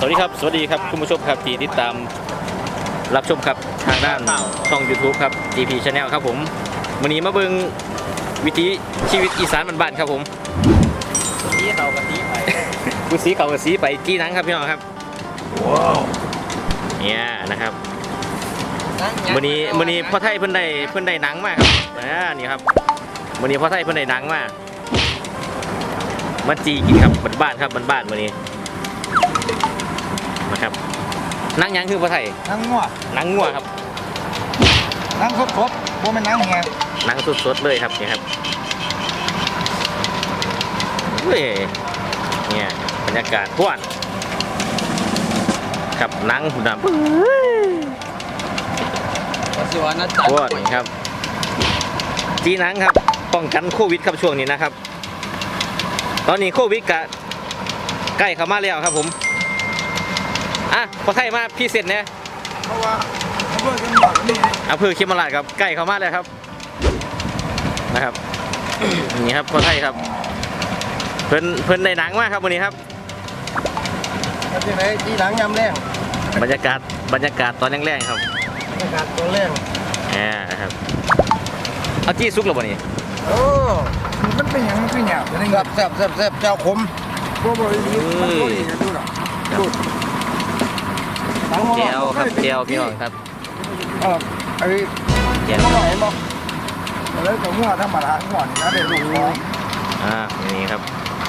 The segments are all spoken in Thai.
สวัสดีครับ สวัสดีครับคุณผู้ชมครับที่ติดตามรับชมครับทางด้านช่อง YouTube ครับ GP Channel ครับผมวันนี้มาเบิงวิถีชีวิตอีสานบ้านๆครับผมสีเขากับสีไปกุสีเขากับสีไปจี้หนังครับพี่น้องครับว้าวเนี่ยนะครับวันนี้วันนี้พ่อไทยเพิ่นได้เพิ่นได้หนังมาครับอ่านี่ครับวันนี้พ่อไทยเพิ่นได้หนังมามาจีกินครับบ้านๆครับบ้านๆวันนี้ นังหยังคือพ่อไทยนั่งงัวหนังงัวครับนั่งสดสดโบเป็นนั่งเงี้ยหนังสดๆเลยครับเนี่ยครับเฮ้ยเนี่ยบรรยากาศพวนครับหนังหุ่นดำสิวานะจัพวนครับจีหนังครับป้องกันโควิดครับช่วงนี้นะครับ ตอนนี้โควิดกะใกล้เข้ามาแล้วครับผม อะพอไทยมาพี่เสร็จเนี่ยเพราะว่าเขาเพิ่งกันบอกนี่อำเภอเขมราชครับใกล้เข้ามาแล้วครับ นะครับนี่ครับพอไทยครับ เพิ่นเพิ่นในหนังมากครับวันนี้ครับก็ที่ไหนที่หลังยำแรงบรรยากาศบรรยากาศตอนแรกๆครับบรรยากาศตัวแรงอ่านะครับเอาจี้ซุกหรอวันนี้โอ้มันเป็นอย่างมันเป็นอย่างแซ่บแซ่บแซ่บแซ่บเจ้าขมโบโบอีมันโบอีดูหรอดู เจียวครับเจียวพี่น้องครับเออไอ้เจียวเขาบอกเห็นบอกแล้วก็งัวธรรมดางัวนี่นะเด็กลูกของอ่านี่ครับ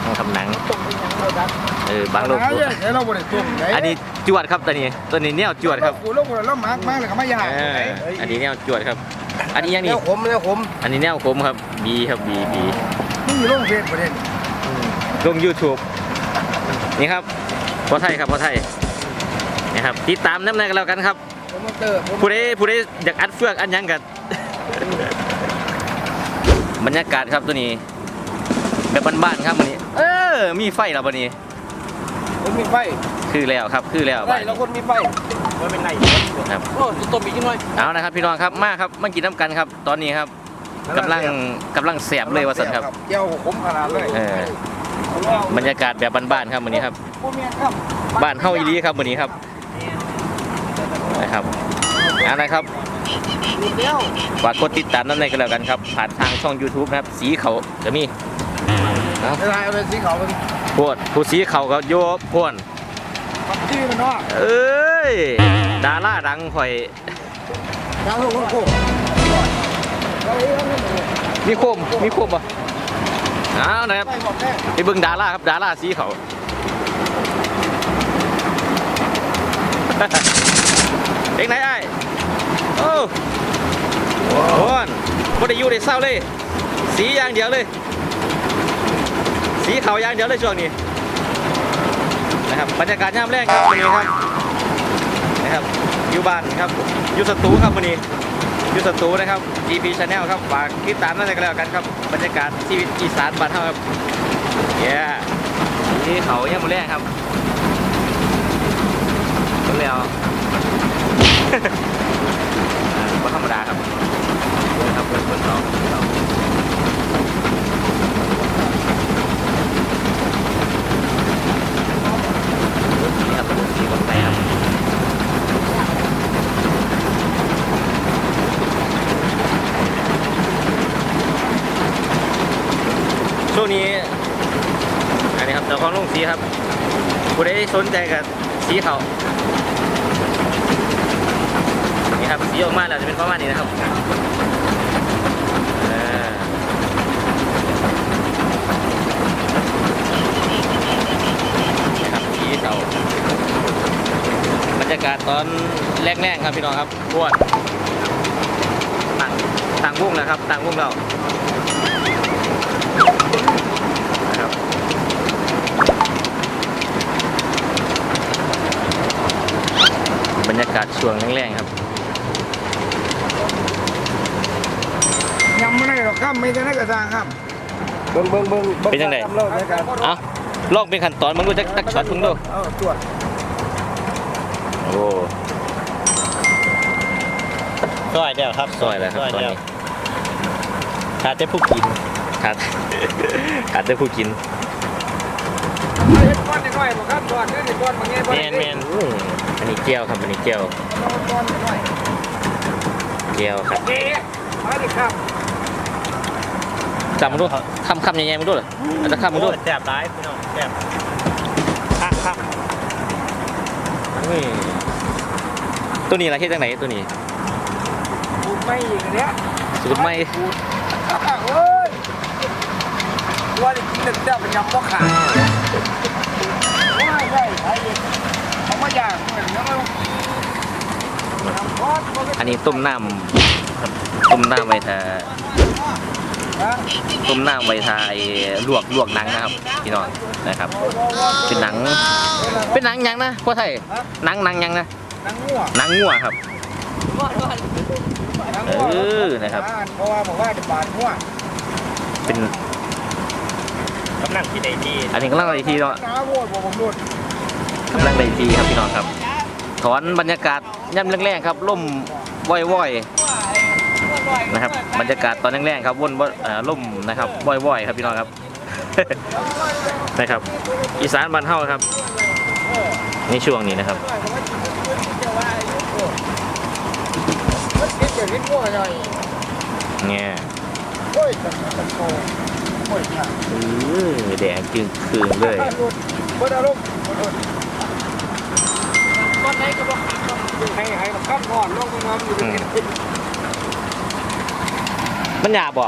ต้องทำหนังตรงเป็นอย่างไรครับเออบางโลกเดี๋ยวเราบริสุทธิ์ไหนอันนี้จวดครับตัวนี้ตัวนี้แนวจวดครับกูลงกูแล้วมากมากเลยเขาไม่ยากเอออันนี้แนวจวดครับ อันนี้ยังเนี่นี่ยขมเนี่ยขมอันนี้แนวคมครับบีครับบีบีนี่อยู่โรงเรียนประเด็นลง YouTube นี่ครับพอไทยครับพอไทย นี่ครับติดตามน้ำในกันแล้วกันครับโปรโมเตอร์ผมผู้ใดผู้ใดอยากอัดเฟือกอันหยังกันบรรยากาศครับตัวนี้แบบบ้านๆครับวันนี้ เออ มีไฟแล้ววันนี้ผมมีไฟคือแล้วครับ คือแล้วไฟบ้านแล้วนี้คนมีไฟมันเป็นไรครับโอ้จะต้มอีกหน่อยเอานะครับ พี่น้องครับมาครับมากินน้ำกันครับ ตอนนี้ครับกำลังกำลังแสบเลยว่าสันครับเจียวขมขนาดเลยเออบรรยากาศแบบบ้านๆครับวันนี้ครับ ผู้เมียครับบ้านเฮาอีหลีครับวันนี้ครับ นะครับเอาละครับเดียวฝากกดติดตามน้ำในกันแล้วกันครับ ผ่านทางช่อง YouTube นะครับ สีเขาจะมีเอาเวลาเอาเป็นสีขาวเป็นพวดผู้สีเขาก็โยบพวนปักชื่อมันเนาะเอ้ย ดาราดังข่อยทางลูกคนโค้งมีโคมมีโคมป่ะเอานะครับไฟบอกแน่ไปเบิ่งดาราครับ ดาราสีเขา เอ็งไหนไอ้โอ้โหนบ่ได้อยู่ได้เศร้าเลย สีอย่างเดียวเลย สีเขาอย่างเดียวเลยช่วงนี้นะครับบรรยากาศยามแรกครับวันนี้ครับนะครับอยู่บ้านครับอยู่สตูครับวันนี้อยู่สตูนะครับ GP Channel ครับฝากติดตามนั่นกันแล้วกันครับบรรยากาศชีวิตอีสานบ้านเฮาครับเย้สีเขายังมแรกครับแล้ว ก็ธรรมดาครับนะครับเปิดเปิดสอนครับเป็นสีคนไปครับช่วงนี้อันนี้ครับเจ้าของโรงสีครับผู้ใดสนใจกับสีเขา ครับสีออกมาแล้วจะเป็นประมาณนี้นะครับขับสีเก่าบรรยากาศตอนแรกๆครับพี่น้องครับพวดต่างต่างวงแล้วครับต่างวงแล้วนะครับบรรยากาศช่วงแรกๆครับ ยังไม่ได้หรอกครับไม่ได้นักกระทางครับเบิ้งเบิ้งเบิ้งเป็นจังไดเลิกนการเอาลองเป็นขั้นตอนมึงดูจักจักช็อตมึงดูเออตรวจโอ้ซอยเดียวครับซอยแล้วครับตอนเดียวนี้ขาดแต่ผู้กินขาดขาดแต่ผู้กินเฮ็ดก้อนน้อยบ่ครับก้อนนี่ก้อนบางแง่บ่แมนแมนอืมอันนี้เจียวครับอันนี้เจียวก้อนน้อยเจียวครับเอ๊ะมาดิครับ จำมันดูคำคำใหญ่ๆมันดูเหรออาจจะคำมันดูโอ้แซ่บร้ายพี่น้องแซ่บคักคักอุ้ยตัวนี้อะไรเฮ็ดจังไหนตัวนี้พูดไม่อีกอันเนี้ยสูตรไม่เฮ้ยว่าได้กินแต่เจ้าเป็นยำบ่ขาดว่าได้ใช่เอามาย่างเหมือนแล้วก็ทำทอดบ่ได้อันนี้ต้มน้ำต้มน้ำไว้ทาฮะ ต้มน้ำไว้ทาไอ้ลวกลวกหนังนะครับพี่น้องนะครับ เป็นหนัง เป็นหนังหยังนะพ่อไทยหนังหนังหยังนะนังงัวหนังงัวครับนังเองัวอนะครับเพราะว่าบอกว่าจะบาดงัวเป็นกำลังที่ไหนดีอันนี้กำลังในทีเนาะน้าโวดบ่ผมโดดกำลังในทีครับพี่น้องครับ ถอนบรรยากาศย่ำแรงๆครับล่มว่อยๆ นะครับบรรยากาศตอนแรงๆครับวนเอ่อล่มนะครับว่อยๆครับพี่น้องครับนะครับอีสานบ้านเฮาครับในช่วงนี้นะครับมันคิดอย่างนี้งัวหน่อยเนี่ยโอ้ยจังจังโตโอ้ยค่ะเออแดงจึงคืนเลยโดดบ่ได้ลงบ่โดดก้อนไหนก็บ่ขาดต้องให้ให้มันข้ามก่อนลงมาอยู่ในนี้ มันหยาบบ่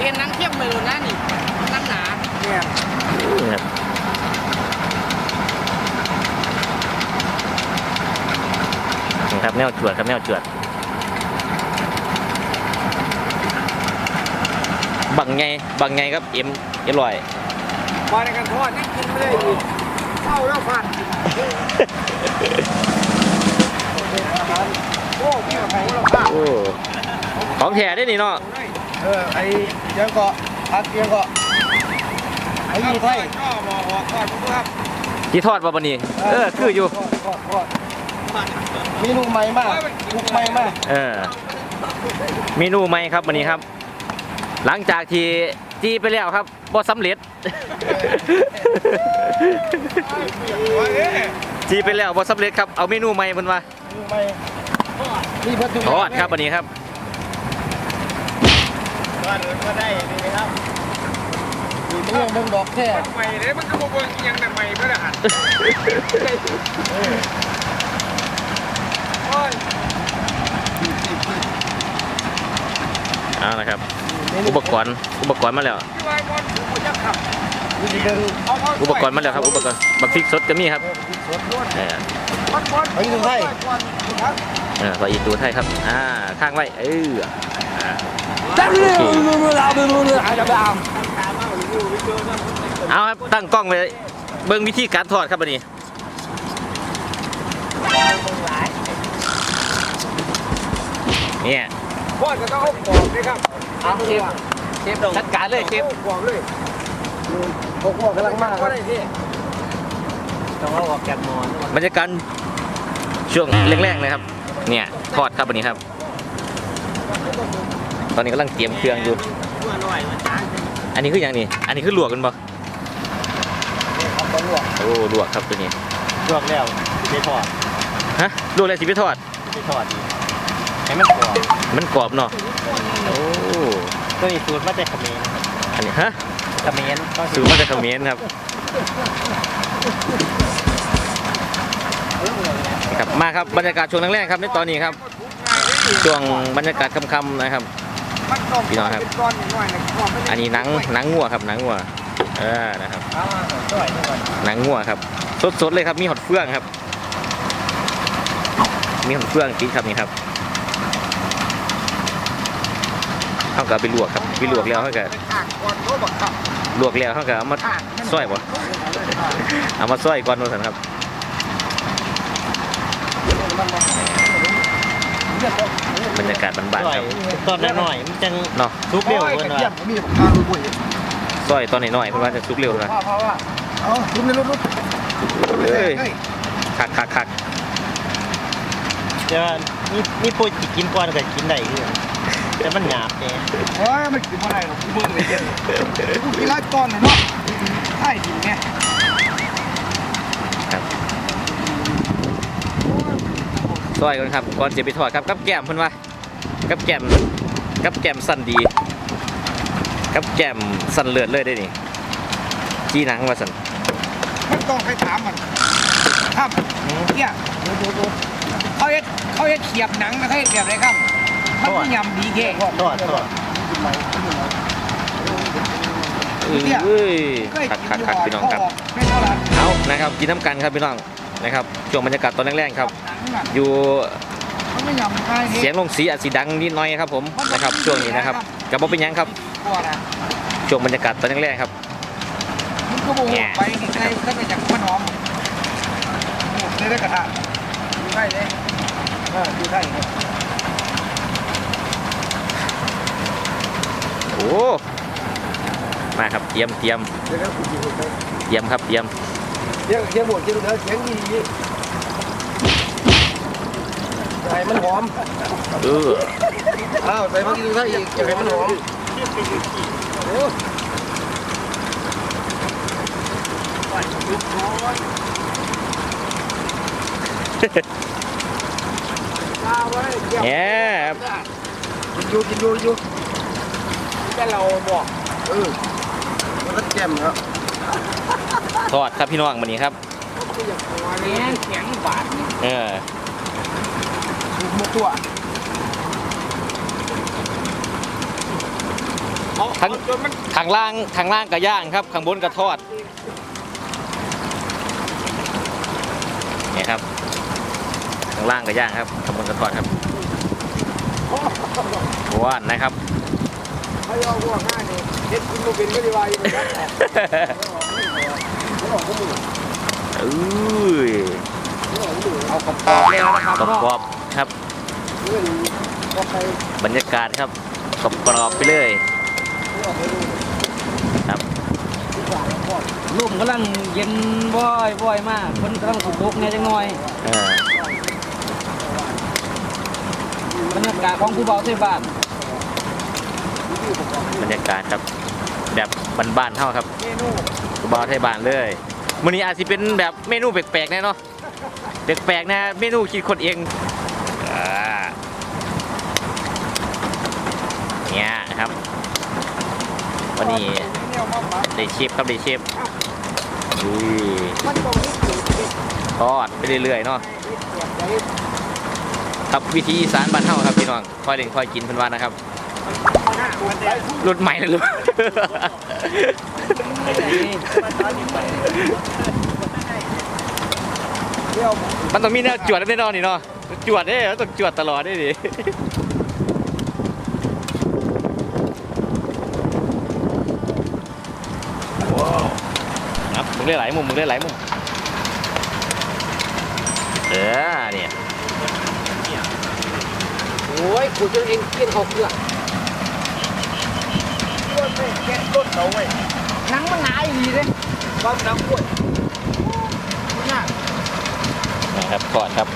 เห็นนังเทียบเลยนะนี่นังหนาเนี่ยนะครับนี่ครับแนวจวดครับแนวจวด บังไงบังไงครับเอ็มเอ็มลอยมาในการทอดนี่กินไม่ได้อีกเข้าแล้วผ่านโอ้พี่ของเราข้าว โอ้ ของแท้ได้นี่เนาะเออไอ้ยังเกาะพักยังเกาะไอ้ยี่ไทยก็มองออกก่อนครับที่ทอดบ่บันนี้เออคืออยู่มีลูกใหม่มากลูกใหม่มากเออเมนูใหม่ครับวันนี้ครับ หลังจากที่จีไปแล้วครับบ่สำเร็จจีไปแล้วบ่สำเร็จครับเอาเมนูใหม่เพิ่นว่าลูกใหม่มีพัตถุทอดครับวันนี้ครับ ก็ก็ได้นี่ครับมีเรื่องเบิ่งดอกแค่ใหม่เลยมันก็บอกว่ายังแต่ใหม่เพื่อหันเอาละครับ อุปกรณ์ อุปกรณ์มาแล้วที่ว่าบอลผมจะขับมีเบิ่งเอาเอาอุปกรณ์มาแล้วครับ อุปกรณ์บักพริกสดก็มีครับสดล้วนเออบอลบอลไปถึงไทยครับ เออพออีตูไทยครับ อ่าข้างไว้ เออตั้งเรื่องเราไปรู้ เรื่องอะไรบ้างเอาครับตั้งกล้องไว้เบิ่งวิธีการทอดครับวันนี้เนี่ยบอลก็ต้องเอากรอบเลยครับเอาเชฟเชฟจัดการเลยเชฟกรอบเลยพวกพวกกำลังมากคก็รับได้ที่ต้องเอาออกแกนมอนบรรยากาศช่วงแรกๆเลยครับ เนี่ยทอดครับวันนี้ครับ ตอนนี้กำลังเตรียมเครื่องอยู่ตัวหน่อยมันจานอันนี้คืออย่างนี้ อันนี้คือลวกกันปะโอ้ลวกครับตัวนี้ลวกแล้วไปทอดฮะลวกแล้วสิไปทอดไปทอดอีกให้มันกรอบมันกรอบเนาะโอ้ตัวนี้สูตรมาจากเขมรครับอันนี้ฮะเขมรต้องซื้อมาจากเขมรครับครับมาครับบรรยากาศช่วงแรกๆครับในตอนนี้ครับช่วงบรรยากาศค่ำๆนะครับมันต้อง พี่น้องครับเป็นก้อนหน่อยนะกรอบไม่ได้อันนี้หนังหนังงัวครับหนังงัวเออนะครับนหนังงัวครับ สดๆเลยครับ มีหอดเฟืองครับ มีหอดเฟืองกินครับนี่ครับเขาก็เอาไปลวกครับไปลวกแล้วเขาก็อ่างก่อนโน้บักขับลวกแล้วเขาก็เอามาซอยบ่เอามาซอยก่อนว่าสันครับ บรรยากาศบ้านหน่ๆอยครับตอนหน่อยมันจังเนาะทุกเร็วเพิ่นว่ามีข้าวด้วยซอยตอนน้อยๆเพราะว่าจะสุกเร็วนะพ่อพ่อว่าเอาลุ้นเลยลุ้นลุ้นเอ้ยคักคักคักแต่ว่านี่นี่พูดกินก่อนก็กินได้คือแต่มันหยาบเนี่ยเฮ้ยมันกินอะไรหรอกกูเบิ่งเลยเจ็บกูกินไรก้อนเลยเนาะใช่ดีไงซอยก่อนครับก่อนจะไปทอดครับกับแก้มเพิ่นว่า กับแก้มกับแก้มสั้นดี กับแก้มสั้นเลือดเลยได้นี่จีหนังว่าสั่นมันต้องไปถามมันครับเนี่ยดูดูดูเขาเอ็ดเขาเอ็ดเขียบหนังนะเขาเอ็ดเขียบอะไรครับมันไม่ยำดีแค่ทอดทอดเอ้ยคักคักคักพี่น้องครับไม่เท่าไหร่เอานะครับกินน้ำกันครับพี่น้องนะครับช่วงบรรยากาศตอนแรกๆครับหนังน่ะอยู่มัน ไม่ยำง่ายเสียงลงสีอาจสีดังนิดหน้อยครับผมนะครับช่วงนี้นะครับกับบ่เป็นหยังครับกลัวนะช่วงบรรยากาศตอนแรกๆครับ มันก็โบกไปนี่ใครก็ไปจากขนมโอ้ได้ได้กระทะดูได้เลยเออดูได้เลยโอ้มาครับเตรียมเตรียมเดี๋ยวกูกินไปเตรียมครับเตรียมเสียงเสียงบวชกินแล้วเสียงดีดี ใส่มันหอมเอออ้าวใส่มากินได้อีกอยากให้มันหอมโอ้ข้าวไว้เดี๋ยวเนี่ยกินอยู่กินอยู่กินอยู่แต่เราบอกเออมันก็แจ่มครับทอดครับพี่น้องวันนี้ครับอันนี้เสียงบาดนี่เออถูกหมด ตัวทั้งข้างล่างข้างล่างก็ย่างครับ ข้างบนก็ทอดเนี่ยครับข้างล่างก็ย่างครับข้างบนก็ทอดครับทอดนะครับให้เอาหัวง่ายนี่เด็ดกินโมเป็นก็ดีวายอยู่นะครับเอ้ยเอากระป๋องเลยนะครับกรอบๆ ครับเรื่องก็ไปบรรยากาศครับกรอบๆไปเลยครับลมกำลังเย็นบ่อยบ่อยมากคนกำลังตกๆเนี่ยจังหน่อยเออบรรยากาศของผู้เบาเทบ้านบรรยากาศครับ แบบบ้านๆเท่าครับเมนูบอไทยบ้านเลยมื้อนี้อาจจะเป็นแบบเมนูแปลกๆแน่เนาะแปลกๆนะเมนูคิดคนเอง อเนี่ยนะครับวันนี้เนี่ยมาปะได้เชฟครับได้ชฟอุ้ยมันต้องมีสูทอดไปเรื่อยๆเนาะครับวิธีอีสานบ้านเฮาครับพี่น้องคอยเล่นคอยกินเพิ่นว่านะครับรุ่นใหม่นะลูกเดี๋ยวมันต้องมีแนวจวดแน่นอนนี่เนาะ จวดเด้ต้องจวดตลอดได้ดิครับมึงได้หลายมุมมึงได้หลายมุมเออเนี่ยโอ้ยกูจะเองกินข้าวเกลือแกะต้นเขาไว้หนังมันหนาอีหลีเลยความหนังปวดยากนะครับทอดครับ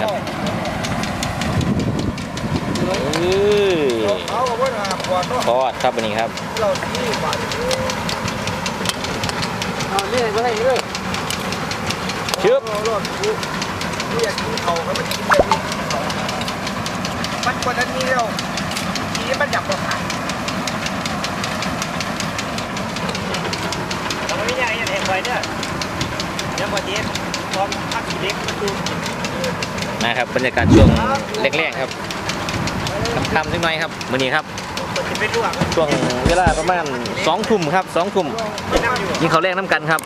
ครับเอ้ย เขาบอกว่าปวดเนาะ ทอดครับอันนี้ครับเราที่บาดเอาเนี่ยมาให้เลยชึบอยากกินเขาเขาไม่กินเลยมันกว่านั้นนี่แล้วทีนี้มันหยับกว่าขาเราไม่ใหญ่ยังเห็นไว้เนี่ยยังกว่าเด็กตอนพักเด็กมันดูนะครับบรรยากาศช่วงแรกๆครับ ค่ำๆนิดหน่อยครับมื้อนี้ครับมันจะเป็นลวกช่วงเวลาประมาณสองทุ่มครับสองทุ่มนั่งอยู่ยิงเขาวแรกน้ำกันครับ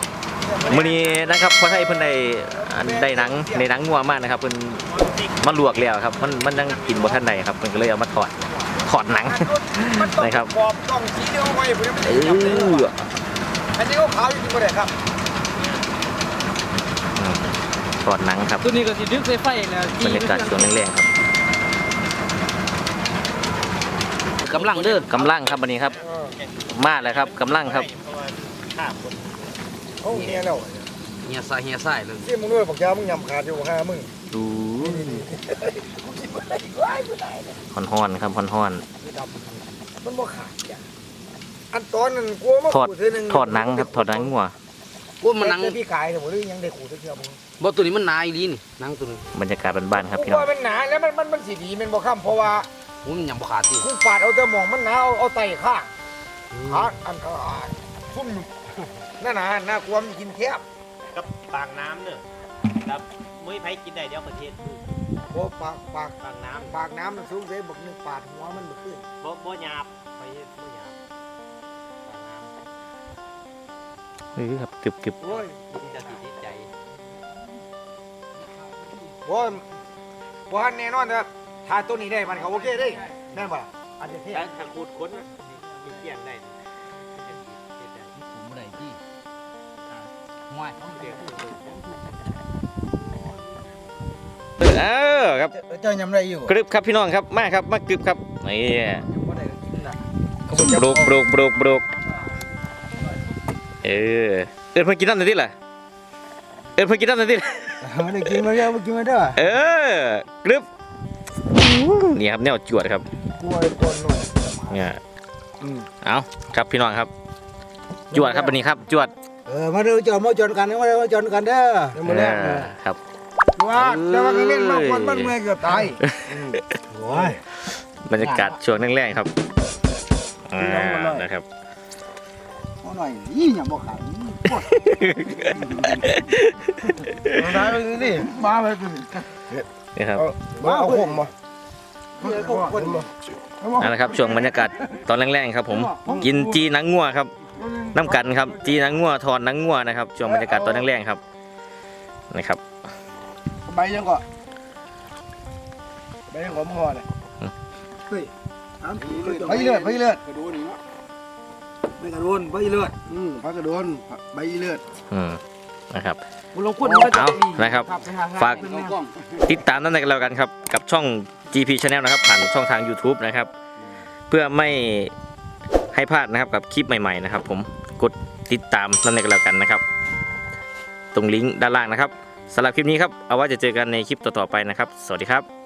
มื้อนี้นะครับพอไทยเพิ่นได้อันได้หนังในหนังงัวมากนะครับเพิ่นมาลวกแล้วครับ มันมันยังกินบ่ทันใดครับเพิ่นก็เลยเอามาทอดทอดหนังมันต้องนะครับกรอบต้องสีเดียวไว้ผมยังไม่เอได้ทำเลยออันนี้ก็ขาวอยู่ที่บ่ได้ครับอืมทอดหนังครับตัวนี้ก็สิดึกใส่ไฟนะบรรยากาศช่วงแรกๆครับ กำลังเด้อกำลังครับวันนี้ครับ มาแล้วครับกำลังครับข้ามคนโอ้เฮียแล้วเฮียใส่เฮียใส่เลยที่มึงด้วยบอกยามึงยำขาดอยู่ห้ามึงดูฮอนฮอนๆครับฮอนฮอนมันบ่ขาดจ้ะอันตอนนั้นกลัวมาๆทอดขูเทื่นึงทอดหนังครับทอดหนังงัวว่ามันหนังแต่พี่กายเนี่ยผมเลยยังได้ขูดเทื่อบ่บ่ตัวนี้มันหนาอีหลีนี่หนังตัวนี้บรรยากาศบ้านๆครับกูพี่น้องว่ามันหนาแล้วมันมันมันสิดีแมันบ่ค้ำเพราะว่า โอ้ยมันยังบ่ขาดติกูปาดเอาแต่หมองมันหนาเอาเอาไตข้างขาอันขาซุ่มนั่นน่ะน่ากลัวมันกินแคบกับปากน้ำเนอะครับมุ้ยไผกินได้เดี๋ยวประเทศโอ้ปากปากปากน้ปากน้ำมันสูงเสียบักหนึงปาดหัวมันบ่ขึ้นำบ่บ่หยาบไปเฮ็ดบ่หยาบปากน้เออครับกรึบกรึบโอ้ยำกินจะติดที่ใจโอ้ยบ่ทันแน่นอนครับ ถ้าตัวนี้ได้มันก็โอเคเด้แม่นบ่ล่ะอันนี้เท่ถ้าถ้าขูดค้นน่ะมีเกี่ยงได้เฮ็ดได้ผมบ่ได้ที่ห่วยเออครับเจ้ายำได้อยู่กรึบครับพี่น้องครับมาครับมากรึบครับนี่บ่ได้ก็กินน่ะบรุกบรุกบรุกบรุกเออเอินเพิ่งกินน้ำหน่อยดิล่ะเอินเพิ่งกินน้ำหน่อยดิล่ะบ่ได้กินมาเด้อบ่กินมาเด้อเออกรึบ นี่ครับแนวจวดครับกลัวไอ้ตัวน้อยเนี่ยอืมเอาครับพี่น้องครับ จวดครับวันนี้ครับ จวดเออมาเด้อจอดมาจอดกันมาเด้อมาจอดกันเด้อเดี๋ยวมาแลกเออครับ ว่าแต่ว่าก็เล่นมากคนบ้านเมืองเกือบตายโอ้ยบรรยากาศช่วงแรกๆครับอ่านะครับเอาหน่อยอีหยังบ่ขาดมาได้ไปดิมาไปดินี่ครับมาเอาผมบ่เอาผมบ่ นั่นแหละครับช่วงบรรยากาศตอนแรกๆครับ ผมกินจีหนังงัวครับน้ำกันครับ จีหนังงัวทอนหนังงัวนะครับช่วงบรรยากาศตอนแรกๆครับนะครับใบยังก่อนใบยังก่อนมึงก่อนเลยเฮ้ยใบเลือดใบเลือดกระโดนอีกแล้วใบกระโดนใบเลือดอืมใบกระโดนใบเลือดอืมนะครับบ่ลงคนเอานะครับ ฝากติดตามนั่นกันแล้วกันครับ กับช่อง GP Channel นะครับผ่านช่องทาง YouTube นะครับ เพื่อไม่ให้พลาดนะครับกับคลิปใหม่ๆนะครับ ผมกดติดตามนั่นกันแล้วกันนะครับ ตรงลิงก์ด้านล่างนะครับสำหรับคลิปนี้ครับเอาไว่าจะเจอกันในคลิปต่อๆไปนะครับ สวัสดีครับ